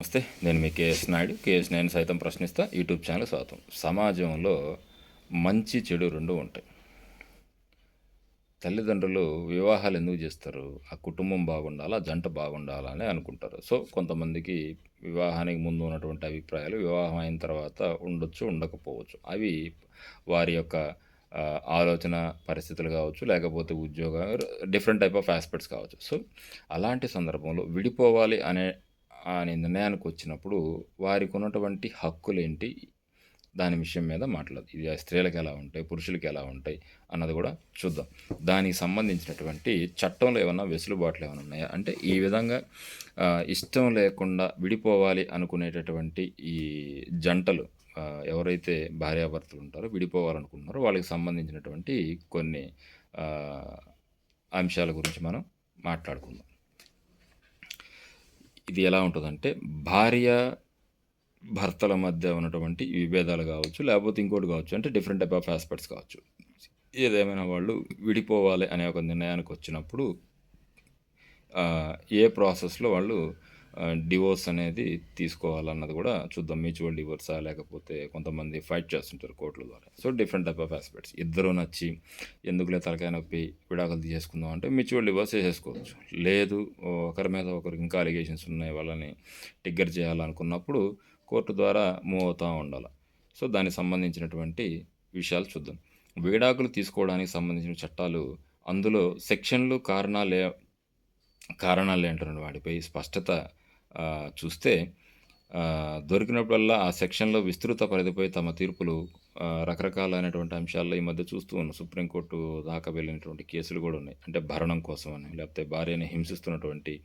నమస్తే నేను మీ KS Naidu. KS నేను సైతం ప్రశ్నిస్తా. యూట్యూబ్ ఛానల్ స్వాగతం. సమాజంలో మంచి చెడు రెండు ఉంటాయి. తల్లిదండ్రులు వివాహాలు ఎందుకు చేస్తారు? ఆ కుటుంబం బాగుండాలా? జంట బాగుండాలా అని అనుకుంటారు. సో కొంతమందికి వివాహానికి ముందు ఉన్నటువంటి అభిప్రాయాలు వివాహం అయిన తర్వాత ఉండొచ్చు ఉండకపోవచ్చు. అవి వారి యొక్క ఆలోచన పరిస్థితులు కావచ్చు లేకపోతే ఉద్యోగం డిఫరెంట్ టైప్ ఆఫ్ ఆస్పెక్ట్స్ కావచ్చు. సో అలాంటి సందర్భంలో విడిపోవాలి అనే అనే నిర్ణయానికి వచ్చినప్పుడు వారికి ఉన్నటువంటి హక్కులు ఏంటి దాని విషయం మీద మాట్లాడదు. ఇది స్త్రీలకు ఎలా ఉంటాయి? పురుషులకు ఎలా ఉంటాయి? అన్నది కూడా చూద్దాం. దానికి సంబంధించినటువంటి చట్టంలో ఏమన్నా వెసులుబాట్లు ఏమైనా ఉన్నాయా? అంటే ఈ విధంగా ఇష్టం లేకుండా విడిపోవాలి అనుకునేటటువంటి ఈ జంటలు ఎవరైతే భార్యాభర్తలు ఉంటారో విడిపోవాలనుకుంటున్నారో వాళ్ళకి సంబంధించినటువంటి కొన్ని అంశాల గురించి మనం మాట్లాడుకుందాం. ఇది ఎలా ఉంటుందంటే భార్య భర్తల మధ్య ఉన్నటువంటి విభేదాలు కావచ్చు లేకపోతే ఇంకోటి కావచ్చు అంటే డిఫరెంట్ టైప్ ఆఫ్ ఆస్పెక్ట్స్ కావచ్చు. ఏదేమైనా వాళ్ళు విడిపోవాలి అనే ఒక నిర్ణయానికి వచ్చినప్పుడు ఏ ప్రాసెస్లో వాళ్ళు డివోర్స్ అనేది తీసుకోవాలన్నది కూడా చూద్దాం. మ్యూచువల్ డివోర్సా లేకపోతే కొంతమంది ఫైట్ చేస్తుంటారు కోర్టుల ద్వారా. So different type of aspects ఇద్దరు నచ్చి ఎందుకులే తలకాయ నొప్పి విడాకులు తీసేసుకుందాం అంటే మ్యూచువల్ డివోర్స్ చేసేసుకోవచ్చు. లేదు ఒకరి మీద ఒకరికి ఇంకా అలిగేషన్స్ ఉన్నాయి వాళ్ళని టిగ్గర్ చేయాలనుకున్నప్పుడు కోర్టు ద్వారా మూవ్ అవుతూ ఉండాలి. సో దానికి సంబంధించినటువంటి విషయాలు చూద్దాం. విడాకులు తీసుకోవడానికి సంబంధించిన చట్టాలు అందులో సెక్షన్లు కారణాలు కారణాలు ఏంటారు వాటిపై స్పష్టత చూస్తే దొరికినప్పుడల్లా ఆ సెక్షన్లో విస్తృత పరిధిపై తమ తీర్పులు రకరకాలైనటువంటి అంశాల్లో ఈ మధ్య చూస్తూ ఉన్నాం. సుప్రీంకోర్టు దాకా వెళ్ళినటువంటి కేసులు కూడా ఉన్నాయి. అంటే భరణం కోసం అని లేకపోతే భార్యని హింసిస్తున్నటువంటి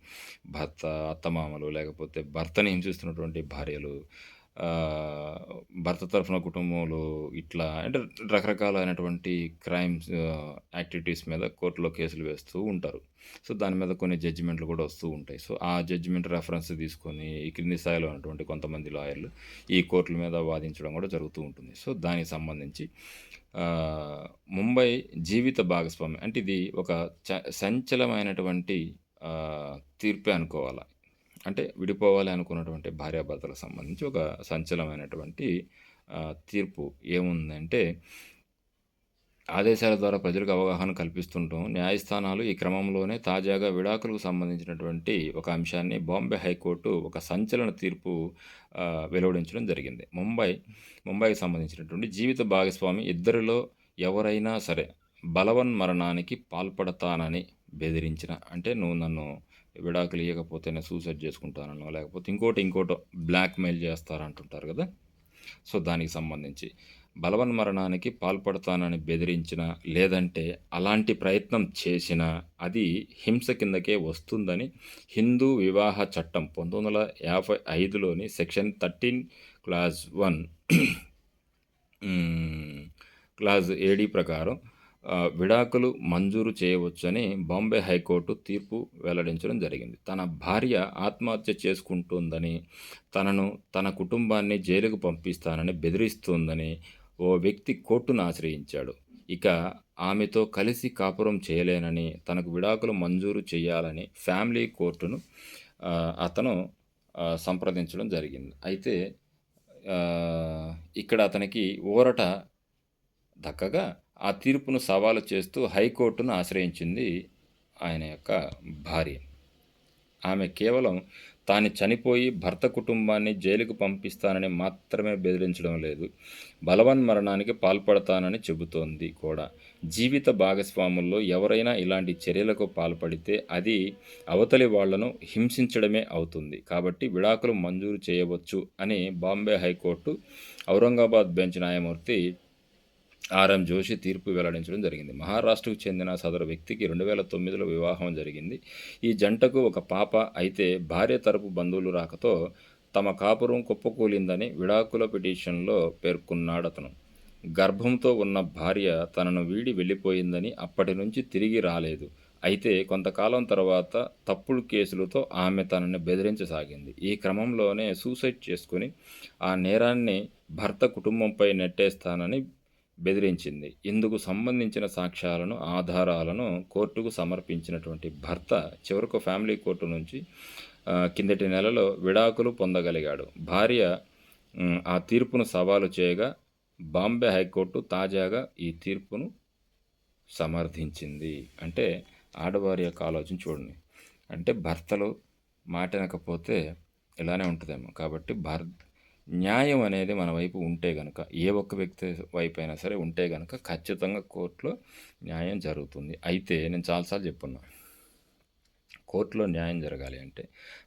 భర్త అత్తమామలు లేకపోతే భర్తని హింసిస్తున్నటువంటి భార్యలు భర్త తరఫున కుటుంబంలో ఇట్లా అంటే రకరకాలైనటువంటి క్రైమ్స్ యాక్టివిటీస్ మీద కోర్టులో కేసులు వేస్తూ ఉంటారు. సో దాని మీద కొన్ని జడ్జిమెంట్లు కూడా వస్తూ ఉంటాయి. సో ఆ జడ్జిమెంట్ రెఫరెన్స్ తీసుకొని ఈ క్రింది స్థాయిలో ఉన్నటువంటి కొంతమంది లాయర్లు ఈ కోర్టుల మీద వాదించడం కూడా జరుగుతూ ఉంటుంది. సో దానికి సంబంధించి ముంబై జీవిత భాగస్వామి అంటే ఇది ఒక చ సంచలమైనటువంటి తీర్పే అనుకోవాలా? అంటే విడిపోవాలి అనుకున్నటువంటి భార్యాభర్తలకు సంబంధించి ఒక సంచలమైనటువంటి తీర్పు ఏముందంటే ఆదేశాల ద్వారా ప్రజలకు అవగాహన కల్పిస్తుంటాం. న్యాయస్థానాలు ఈ క్రమంలోనే తాజాగా విడాకులకు సంబంధించినటువంటి ఒక అంశాన్ని బాంబే హైకోర్టు ఒక సంచలన తీర్పు వెలువడించడం జరిగింది. ముంబై ముంబైకి సంబంధించినటువంటి జీవిత భాగస్వామి ఇద్దరిలో ఎవరైనా సరే బలవన్ మరణానికి పాల్పడతానని బెదిరించిన అంటే నువ్వు నన్ను విడాకులు ఇవ్వకపోతే నేను సూసైడ్ చేసుకుంటానో లేకపోతే ఇంకోటి ఇంకోటో బ్లాక్మెయిల్ చేస్తారంటుంటారు కదా. సో దానికి సంబంధించి బలవన్ మరణానికి పాల్పడతానని బెదిరించిన లేదంటే అలాంటి ప్రయత్నం చేసిన అది హింస కిందకే వస్తుందని హిందూ వివాహ చట్టం పంతొమ్మిది వందల యాభై ఐదులోని section thirteen clause one clause ఏడీ ప్రకారం విడాకులు మంజూరు చేయవచ్చని బాంబే హైకోర్టు తీర్పు వెల్లడించడం జరిగింది. తన భార్య ఆత్మహత్య చేసుకుంటుందని తనను తన కుటుంబాన్ని జైలుకు పంపిస్తానని బెదిరిస్తుందని ఓ వ్యక్తి కోర్టును ఆశ్రయించాడు. ఇక ఆమెతో కలిసి కాపురం చేయలేనని తనకు విడాకులు మంజూరు చేయాలని ఫ్యామిలీ కోర్టును అతను సంప్రదించడం జరిగింది. అయితే ఇక్కడ అతనికి ఊరట దక్కగా ఆ తీర్పును సవాలు చేస్తూ హైకోర్టును ఆశ్రయించింది ఆయన యొక్క భార్య. ఆమె కేవలం తాను చనిపోయి భర్త కుటుంబాన్ని జైలుకు పంపిస్తానని మాత్రమే బెదిరించడం లేదు. బలవన్ మరణానికి పాల్పడతానని చెబుతోంది కూడా. జీవిత భాగస్వాముల్లో ఎవరైనా ఇలాంటి చర్యలకు పాల్పడితే అది అవతలి వాళ్ళను హింసించడమే అవుతుంది. కాబట్టి విడాకులు మంజూరు చేయవచ్చు అని Bombay high court Aurangabad bench న్యాయమూర్తి ఆర్ఎం జోషి తీర్పు వెల్లడించడం జరిగింది. మహారాష్ట్రకు చెందిన సదరు వ్యక్తికి రెండు వేల తొమ్మిదిలో వివాహం జరిగింది. ఈ జంటకు ఒక పాప అయితే భార్య తరపు బంధువులు రాకతో తమ కాపురం కుప్పకూలిందని విడాకుల పిటిషన్లో పేర్కొన్నాడు అతను గర్భంతో ఉన్న భార్య తనను వీడి వెళ్ళిపోయిందని అప్పటి నుంచి తిరిగి రాలేదు. అయితే కొంతకాలం తర్వాత తప్పుడు కేసులతో ఆమె తనని బెదిరించసాగింది. ఈ క్రమంలోనే సూసైడ్ చేసుకుని ఆ నేరాన్ని భర్త కుటుంబంపై నెట్టేస్తానని బెదిరించింది. ఇందుకు సంబంధించిన సాక్ష్యాలను ఆధారాలను కోర్టుకు సమర్పించినటువంటి భర్త చివరకు ఫ్యామిలీ కోర్టు నుంచి కిందటి నెలలో విడాకులు పొందగలిగాడు. భార్య ఆ తీర్పును సవాలు చేయగా బాంబే హైకోర్టు తాజాగా ఈ తీర్పును సమర్థించింది. అంటే ఆడవారి యొక్క ఆలోచన చూడండి. అంటే భర్తలు మాటినకపోతే ఇలానే ఉంటుందేమో. కాబట్టి భర్ న్యాయం అనేది మన వైపు ఉంటే కనుక ఏ ఒక్క వ్యక్తి వైపు అయినా సరే ఉంటే కనుక ఖచ్చితంగా కోర్టులో న్యాయం జరుగుతుంది. అయితే నేను చాలాసార్లు చెప్పున్నా కోర్టులో న్యాయం జరగాలి అంటే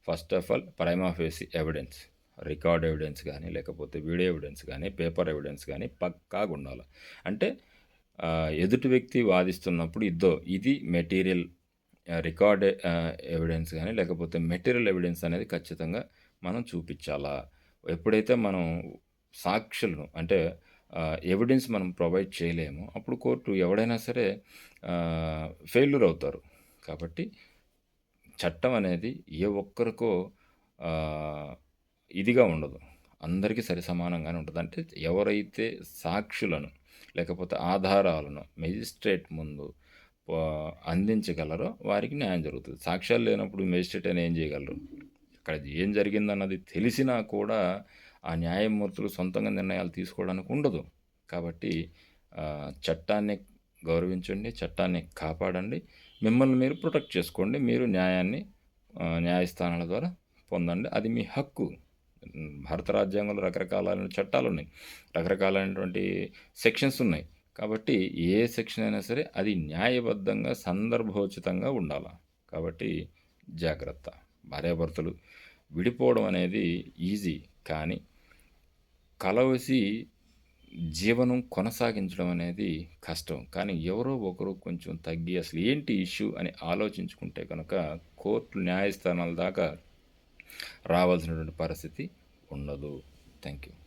first of all prima facie evidence record evidence కానీ లేకపోతే వీడియో ఎవిడెన్స్ కానీ పేపర్ ఎవిడెన్స్ కానీ పక్కాగా ఉండాలి. అంటే ఎదుటి వ్యక్తి వాదిస్తున్నప్పుడు ఇద్దో ఇది మెటీరియల్ రికార్డ్ ఎవిడెన్స్ కానీ లేకపోతే మెటీరియల్ ఎవిడెన్స్ అనేది ఖచ్చితంగా మనం చూపించాలా? ఎప్పుడైతే మనం సాక్షులను అంటే ఎవిడెన్స్ మనం ప్రొవైడ్ చేయలేము అప్పుడు కోర్టు ఎవడైనా సరే ఫెయిల్యూర్ అవుతారు. కాబట్టి చట్టం అనేది ఏ ఒక్కరికో ఇదిగా ఉండదు. అందరికీ సరి సమానంగానే ఉంటుంది. అంటే ఎవరైతే సాక్షులను లేకపోతే ఆధారాలను మెజిస్ట్రేట్ ముందు అందించగలరో వారికి న్యాయం జరుగుతుంది. సాక్ష్యాలు లేనప్పుడు మెజిస్ట్రేట్ అని ఏం చేయగలరు? అక్కడ ఏం జరిగిందన్నది తెలిసినా కూడా ఆ న్యాయమూర్తులు సొంతంగా నిర్ణయాలు తీసుకోవడానికి ఉండదు. కాబట్టి చట్టాన్ని గౌరవించండి చట్టాన్ని కాపాడండి. మిమ్మల్ని మీరు ప్రొటెక్ట్ చేసుకోండి మీరు న్యాయాన్ని న్యాయస్థానాల ద్వారా పొందండి. అది మీ హక్కు. భారత రాజ్యాంగంలో రకరకాలైన చట్టాలు ఉన్నాయి. రకరకాలైనటువంటి సెక్షన్స్ ఉన్నాయి. కాబట్టి ఏ సెక్షన్ అయినా సరే అది న్యాయబద్ధంగా సందర్భోచితంగా ఉండాలి. కాబట్టి జాగ్రత్త. భార్యాభర్తలు విడిపోవడం అనేది ఈజీ కానీ కలవసి జీవనం కొనసాగించడం అనేది కష్టం. కానీ ఎవరో ఒకరు కొంచెం తగ్గి అసలు ఏంటి ఇష్యూ అని ఆలోచించుకుంటే కనుక కోర్టు న్యాయస్థానాల దాకా రావాల్సినటువంటి పరిస్థితి ఉండదు. Thank you